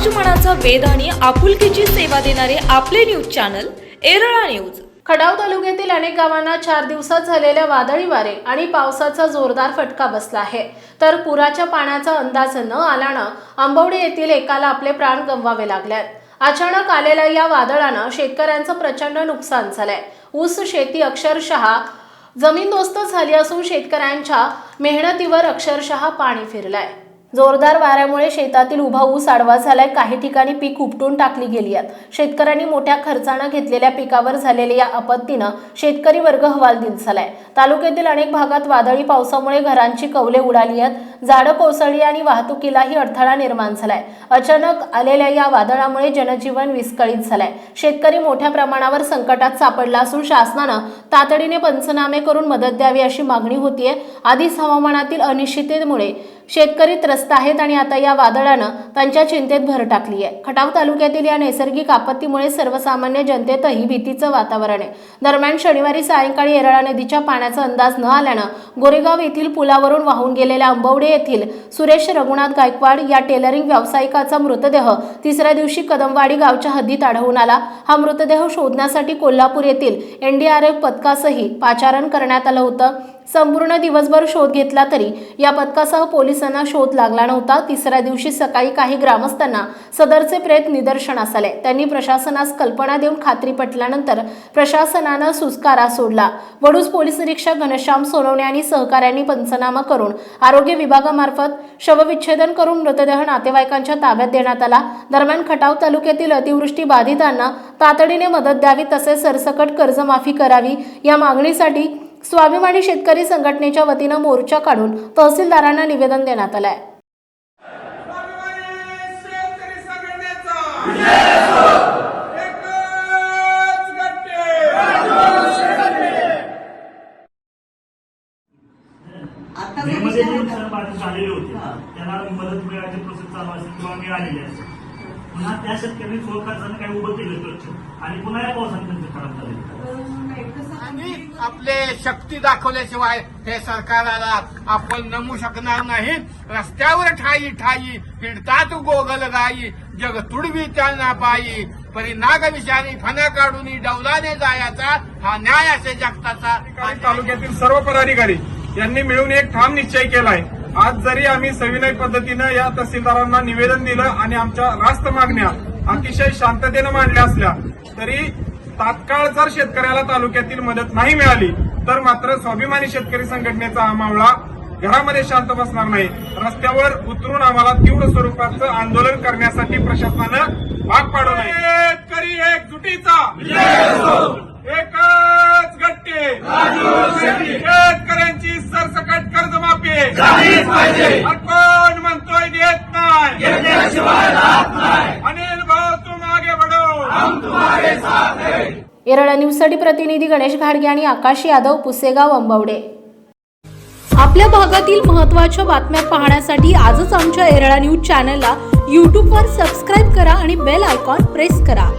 समाज मनाचा आणि आपुलकीची सेवा देणारे आपले news channel Erala news. Khatav तालुक्यातील अनेक गावांना चार दिवसात झालेल्या वादळी वारे आणि पावसाचा जोरदार फटका बसला आहे. तर पुराच्या पाण्याचा अंदाज न आल्यानं आंबवडे येथील एकाला आपले प्राण गमवावे लागल्यात अचानक आलेल्या या वादळानं शेतकऱ्यांचं प्रचंड नुकसान झालंय. ऊस शेती अक्षरशः जमीनदोस्त झाली असून शेतकऱ्यांच्या मेहनतीवर अक्षरशः पाणी फिरलंय. जोरदार वाऱ्यामुळे शेतातील उभा ऊस आडवा झालाय. काही ठिकाणी पीक उपटून टाकली गेली आहेत. शेतकऱ्यांनी मोठ्या खर्चानं घेतलेल्या पिकावर झालेल्या या आपत्तीनं शेतकरी वर्ग हवालदिल झालाय. तालुक्यातील अनेक भागात वादळी पावसामुळे घरांची कौले उडाली आहेत. झाडं कोसळली आणि वाहतुकीलाही अडथळा निर्माण झालाय. अचानक आलेल्या या वादळामुळे जनजीवन विस्कळीत झालंय. शेतकरी मोठ्या प्रमाणावर संकटात सापडला असून शासनानं तातडीने पंचनामे करून मदत द्यावी अशी मागणी होतीये. आधीच हवामानातील अनिश्चिततेमुळे शेतकरी त्रस्त आहेत आणि आता या वादळानं त्यांच्या चिंतेत भर टाकली आहे खटाव तालुक्यातील या नैसर्गिक आपत्तीमुळे सर्वसामान्य जनतेतही भीतीचं वातावरण आहे. दरम्यान शनिवारी सायंकाळी येरळा नदीच्या पाण्याचा अंदाज न आल्यानं गोरेगाव येथील पुलावरून वाहून गेलेल्या आंबवडे येथील सुरेश रघुनाथ गायकवाड या टेलरिंग व्यावसायिकाचा मृतदेह तिसऱ्या दिवशी कदमवाडी गावच्या हद्दीत आढळून आला. हा मृतदेह शोधण्यासाठी कोल्हापूर येथील एनडीआरएफ पथकासही पाचारण करण्यात आलं होतं. संपूर्ण दिवसभर शोध घेतला तरी या पथकासह पोलिसांना शोध लागला नव्हता. तिसऱ्या दिवशी सकाळी काही ग्रामस्थांना सदरचे प्रेत निदर्शनास आले. त्यांनी प्रशासनास कल्पना देऊन खात्री पटल्यानंतर प्रशासनानं सुस्कारा सोडला. वडूज पोलीस निरीक्षक घनश्याम सोनवणे आणि सहकाऱ्यांनी पंचनामा करून आरोग्य विभागामार्फत शवविच्छेदन करून मृतदेह नातेवाईकांच्या ताब्यात देण्यात आला. दरम्यान खटाव तालुक्यातील अतिवृष्टी बाधितांना तातडीने मदत द्यावी तसेच सरसकट कर्जमाफी करावी या मागणीसाठी स्वाभिमानी शेतकरी संघटनेच्या वतीनं मोर्चा काढून तहसीलदारांना निवेदन देण्यात आलंय स्वाभिमानी शेतकरी संघटनेचा एकच गट्टे आता मेमध्ये जरी जे सांगा. नुकसान बाधित झालेले होते. त्यांना मदत मिळायची प्रोसेस चालू असेल किंवा मिळालेली असेल पुन्हा त्या शेतकऱ्यांनी स्वखर्चानं काही उभं केलं स्ट्रक्चर आणि पुन्हा या पावसाने त्यांचं खराब झालं आपले शक्ती दाखवल्याशिवाय हे सरकारला आपण नमू शकणार नाही. रस्त्यावर ठाई ठाई फिरतात गोगल गाई जग तुडवी त्यांना पायी. परी नाग विषारी फना काढून डौलाने जायचा हा न्याय असे जगताचा तालुक्यातील सर्व पदाधिकारी यांनी मिळून एक ठाम निश्चय केलाय. आज जरी आम्ही सविनय पद्धतीनं या तहसीलदारांना निवेदन दिलं आणि आमच्या रास्त मागण्या अतिशय शांततेनं मांडल्या असल्या तरी तात्काळ जर शेतकऱ्याला तालुक्यातील मदत नाही मिळाली तर मात्र स्वाभिमानी शेतकरी संघटनेचा हा मावळा घरामध्ये शांत बसणार नाही. रस्त्यावर उतरून आम्हाला तीव्र स्वरूपाचं आंदोलन करण्यासाठी प्रशासनानं भाग पाडू नये. शेतकरी एकजुटीचा. एकच गट्टे. शेतकऱ्यांची सरसकट कर्जमाफी. येरळा न्यूजसाठी प्रतिनिधी गणेश घाडगे आणि आकाश यादव पुसेगाव अंबवडे. आपल्या भागातील महत्त्वाच्या बातम्या पाहण्यासाठी आजच आमच्या एरळा न्यूज चॅनलला यूट्यूबवर सबस्क्राईब करा आणि बेल आयकॉन प्रेस करा.